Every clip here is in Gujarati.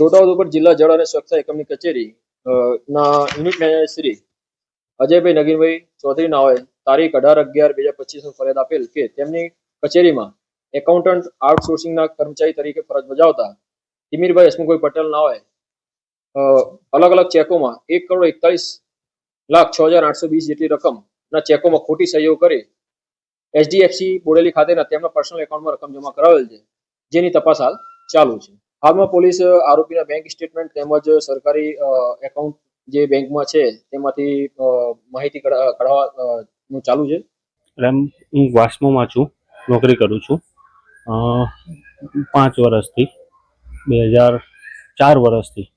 છોટાઉદેપુર જિલ્લા જળ અને સ્વચ્છતા એકમની કચેરી ના, યુનિટ મેનેજર શ્રી અજયભાઈ નગીનભાઈ ચૌધરી નાઓએ તારીખ અઢાર અગિયાર બે હજાર પચીસમાં ફરિયાદ આપેલ કે તેમની કચેરીમાં એકાઉન્ટન્ટ આઉટસોર્સિંગના કર્મચારી તરીકે ફરજ બજાવતા તિમીરભાઈ હસમુખભાઈ પટેલ નાઓએ અલગ અલગ ચેકોમાં એક કરોડ એકતાલીસ લાખ છ હજાર આઠસો વીસ જેટલી રકમના ચેકોમાં ખોટી સહીઓ કરી એચડીએફસી બોડેલી ખાતેના તેમના પર્સનલ એકાઉન્ટમાં રકમ જમા કરાવેલ છે. જેની તપાસ હાલ ચાલુ છે. હાલમાં પોલીસ આરોપીના બેંક સ્ટેટમેન્ટ તેમજ સરકારી એકાઉન્ટ જે બેંકમાં છે, તેમાંથી માહિતી કઢા- કઢાવવા નું ચાલુ છે. એમ હું વાસ્મોમાં છું, નોકરી કરું છું. પાંચ વર્ષથી બે હજાર ચાર વર્ષથી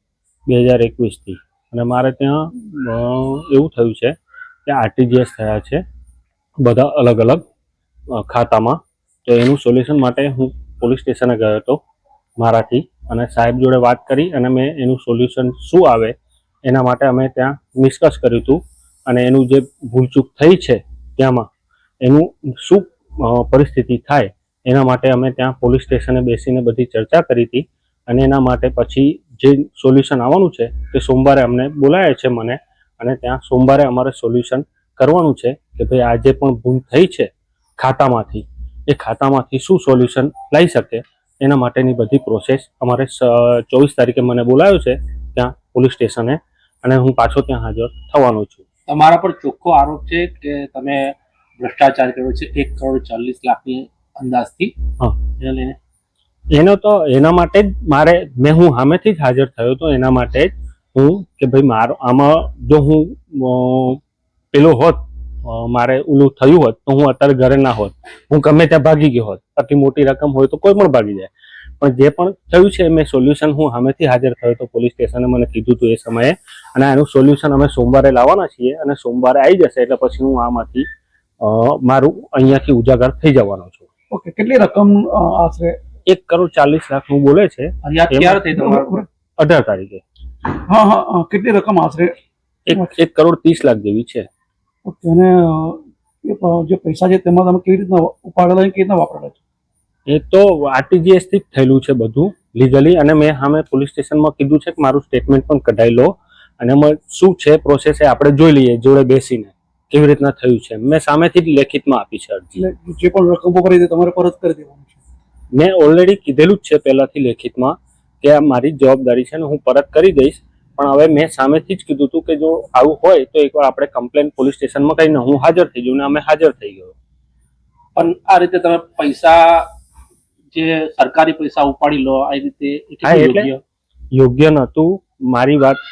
બે હજાર એકવીસથી. અને મારે ત્યાં એવું થયું છે કે આરટીજીએસ થયા છે, બધા અલગ અલગ ખાતામાં. તો એનું સોલ્યુશન માટે હું પોલીસ સ્ટેશને ગયો હતો, મારાથી. અને સાહેબ જોડે વાત કરી અને મેં એનું સોલ્યુશન શું આવે, એના માટે અમે ત્યાં ડિસ્કસ કર્યું હતું. અને એનું જે ભૂલચૂક થઈ છે ત્યાંમાં, એનું શું પરિસ્થિતિ થાય, એના માટે અમે ત્યાં પોલીસ સ્ટેશને બેસીને બધી ચર્ચા કરી હતી. અને એના માટે પછી જે સોલ્યુશન આવવાનું છે, તે સોમવારે અમને બોલાયા છે મને. અને ત્યાં સોમવારે અમારે સોલ્યુશન કરવાનું છે કે ભાઈ આ જે પણ ભૂલ થઈ છે ખાતામાંથી, એ ખાતામાંથી શું સોલ્યુશન લઈ શકે? એના માટેની બધી પ્રોસેસ અમારે ચોવીસ તારીખે મને બોલાયો છે ત્યાં પોલીસ સ્ટેશને અને હું પાછો ત્યાં હાજર થવાનો છું. તમારા પર ચોખ્ખો આરોપ છે કે તમે ભ્રષ્ટાચાર કર્યો છે એક કરોડ ચાલીસ લાખની અંદાજથી? હા. એને લઈને? એનો તો એના માટે જ મારે મેં હું સામેથી જ હાજર થયો તો એના માટે જ હું કે ભાઈ મારો આમાં જો હું પેલો હોત મારે ઓલું થયું હોત તો હું અત્યારે ઘરે ના હોત. હું ગમે ત્યાં ભાગી ગયો હોત. આટલી મોટી રકમ હોય તો કોઈ પણ ભાગી જાય. પણ જે પણ થયું છે મેં સોલ્યુશન હું સામેથી હાજર થયો હતો પોલીસ સ્ટેશને મને કીધું હતું એ સમયે. અને એનું સોલ્યુશન અમે સોમવારે લાવવાના છીએ અને સોમવારે આવી જશે એટલે પછી હું આમાંથી મારું અહીંયાથી ઉજાગર થઈ જવાનો છું. ઓકે કેટલી રકમ આશરે? એક કરોડ ચાલીસ લાખનું બોલે છે. અઢાર તારીખે. હા હા કેટલી રકમ આશરે? એક કરોડ ત્રીસ લાખ જેવી છે. ઓકે અને એ જે પૈસા છે તેમાં તમે કેવી રીતના ઉપાડેલા કેવી રીતના વાપરેલા છે? એ તો આરટીજીએસથી થયેલું છે બધું લીગલી અને મેં સામે પોલીસ સ્ટેશનમાં કીધું છે કે મારું સ્ટેટમેન્ટ પણ કઢાઈ લો. અને એમાં શું છે પ્રોસેસ એ આપણે જોઈ લઈએ જોડે બેસીને કેવી રીતના થયું છે. મેં સામેથી જ લેખિતમાં આપી છે અરજી. જે પણ રકમ ભરી તમારે પરત કરી દેવાનું છે. મેં ઓલરેડી કીધેલું જ છે પહેલાથી લેખિતમાં કે આ મારી જવાબદારી છે ને હું પરત કરી દઈશ. પણ હવે મેં સામેથી જ કીધું હતું કે જો આવું હોય તો એકવાર આપણે કમ્પ્લેન પોલીસ સ્ટેશનમાં કહીને હું હાજર થઈ ગયું ને અમે હાજર થઈ ગયો. પણ આ રીતે તમે પૈસા જે સરકારી પૈસા ઉપાડી લો આ રીતે? યોગ્ય? નહોતું. મારી વાત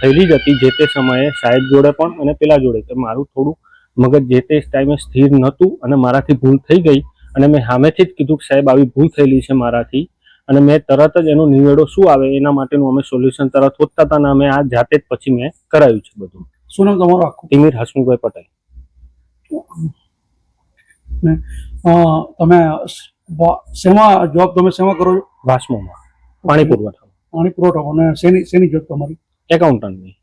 થયેલી જ હતી જે તે સમયે સાહેબ જોડે પણ અને પેલા જોડે. કે મારું થોડું મગજ જે તે ટાઈમે સ્થિર નહોતું અને મારાથી ભૂલ થઈ ગઈ. અને મેં સામેથી જ કીધું કે સાહેબ આવી ભૂલ થયેલી છે મારાથી. અને મેં તરત જ એનો નિવેડો શું આવે એના માટેનું અમે સોલ્યુશન તરત શોધતા હતા અને અમે આ જાતે જ પછી મેં કરાવ્યું છે બધું. શું નામ તમારું આખું? તિમિર હસમુખભાઈ પટેલ. તમે સેવા શેમાં જોબ તમે શેમાં કરો છો? વાસમોમાં પાણી પુરવઠા પાણી પુરવઠા અને શેની શેની જોબ તમારી? એકાઉન્ટન્ટની